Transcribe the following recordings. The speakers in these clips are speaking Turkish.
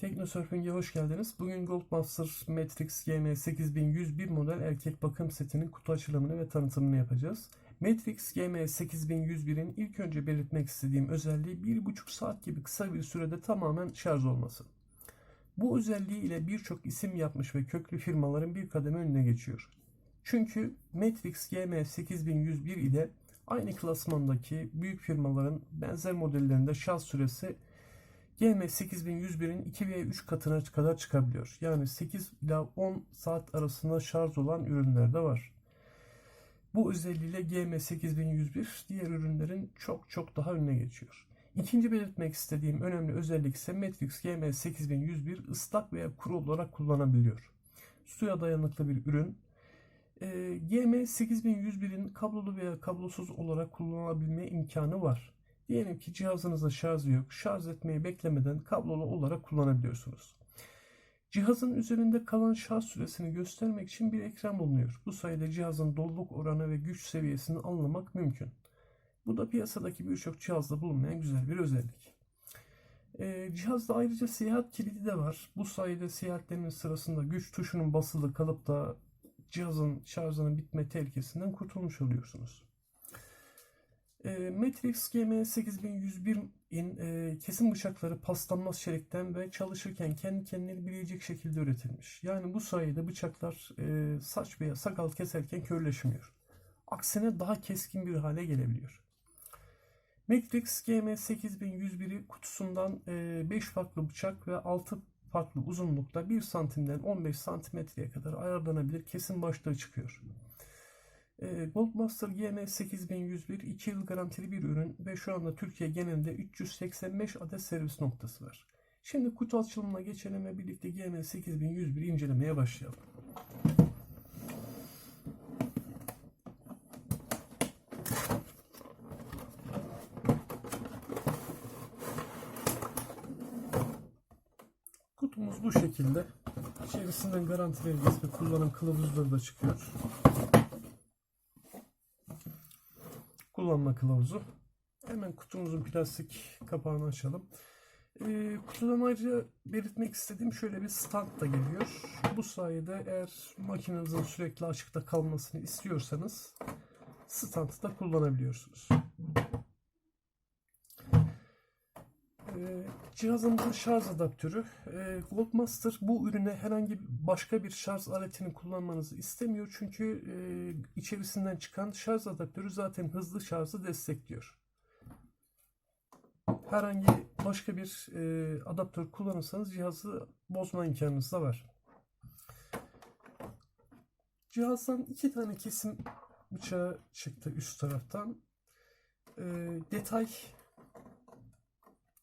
Teknosurfing'e hoş geldiniz. Bugün Goldmaster Matrix GM8101 model erkek bakım setinin kutu açılımını ve tanıtımını yapacağız. Matrix GM8101'in ilk önce belirtmek istediğim özelliği 1,5 saat gibi kısa bir sürede tamamen şarj olması. Bu özelliği ile birçok isim yapmış ve köklü firmaların bir kademe önüne geçiyor. Çünkü Matrix GM8101 ile aynı klasmandaki büyük firmaların benzer modellerinde şarj süresi GM8101'in 2 veya 3 katına kadar çıkabiliyor. Yani 8 ila 10 saat arasında şarj olan ürünler de var. Bu özelliğiyle GM8101 diğer ürünlerin çok çok daha önüne geçiyor. İkinci belirtmek istediğim önemli özellik ise Matrix GM8101 ıslak veya kuru olarak kullanabiliyor. Suya dayanıklı bir ürün. Ee, GM8101'in kablolu veya kablosuz olarak kullanılabilme imkanı var. Diyelim ki cihazınızda şarjı yok. Şarj etmeyi beklemeden kablolu olarak kullanabiliyorsunuz. Cihazın üzerinde kalan şarj süresini göstermek için bir ekran bulunuyor. Bu sayede cihazın doluluk oranı ve güç seviyesini anlamak mümkün. Bu da piyasadaki birçok cihazda bulunmayan güzel bir özellik. Ee, cihazda ayrıca seyahat kilidi de var. Bu sayede seyahatleriniz sırasında güç tuşunun basılı kalıp da cihazın şarjının bitme tehlikesinden kurtulmuş oluyorsunuz. E, Matrix GM8101'in e, kesim bıçakları paslanmaz çelikten ve çalışırken kendi kendini bileyecek şekilde üretilmiş. Yani bu sayede bıçaklar e, saç veya sakal keserken körleşmiyor. Aksine daha keskin bir hale gelebiliyor. Matrix GM8101'i kutusundan 5 farklı bıçak ve 6 farklı uzunlukta 1 santimden 15 santimetreye kadar ayarlanabilir kesim başlığı çıkıyor. E, Goldmaster GM8101 2 yıl garantili bir ürün ve şu anda Türkiye genelinde 385 adet servis noktası var. Şimdi kutu açılımına geçelim ve birlikte GM8101 incelemeye başlayalım. Kutumuz bu şekilde. İçerisinden garanti belgesi ve kullanım kılavuzları da çıkıyor. Kullanma kılavuzu. Hemen kutumuzun plastik kapağını açalım. E, kutudan ayrıca belirtmek istediğim şöyle bir stand da geliyor. Bu sayede eğer makinenizin sürekli açıkta kalmasını istiyorsanız standı da kullanabiliyorsunuz. E, cihazımızın şarj adaptörü. E, Goldmaster bu ürüne herhangi başka bir şarj aletini kullanmanızı istemiyor. Çünkü e, içerisinden çıkan şarj adaptörü zaten hızlı şarjı destekliyor. Herhangi başka bir e, adaptör kullanırsanız cihazı bozma imkanınız da var. Cihazdan iki tane kesim bıçağı çıktı üst taraftan. E, detay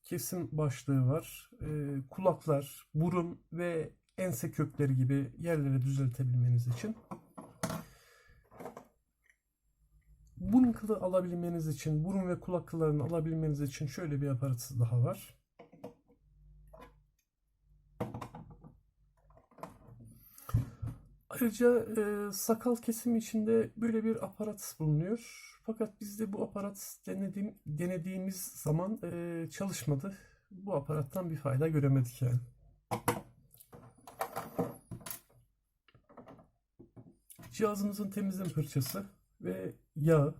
kesim başlığı var. E, kulaklar, burun ve ense kökleri gibi yerleri düzeltebilmeniz için. Burun kılı alabilmeniz için, burun ve kulak kıllarını alabilmeniz için şöyle bir aparatı daha var. Ayrıca e, sakal kesimi için de böyle bir aparat bulunuyor. Fakat bizde bu aparat denediğim, denediğimiz zaman e, çalışmadı. Bu aparattan bir fayda göremedik yani. Cihazımızın temizleme fırçası ve yağ.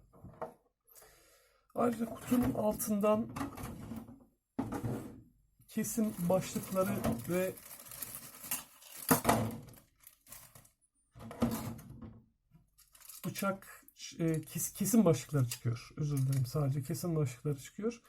Ayrıca kutunun altından kesim başlıkları ve bıçak e, kes, kesim başlıkları çıkıyor. Özür dilerim sadece kesim başlıkları çıkıyor.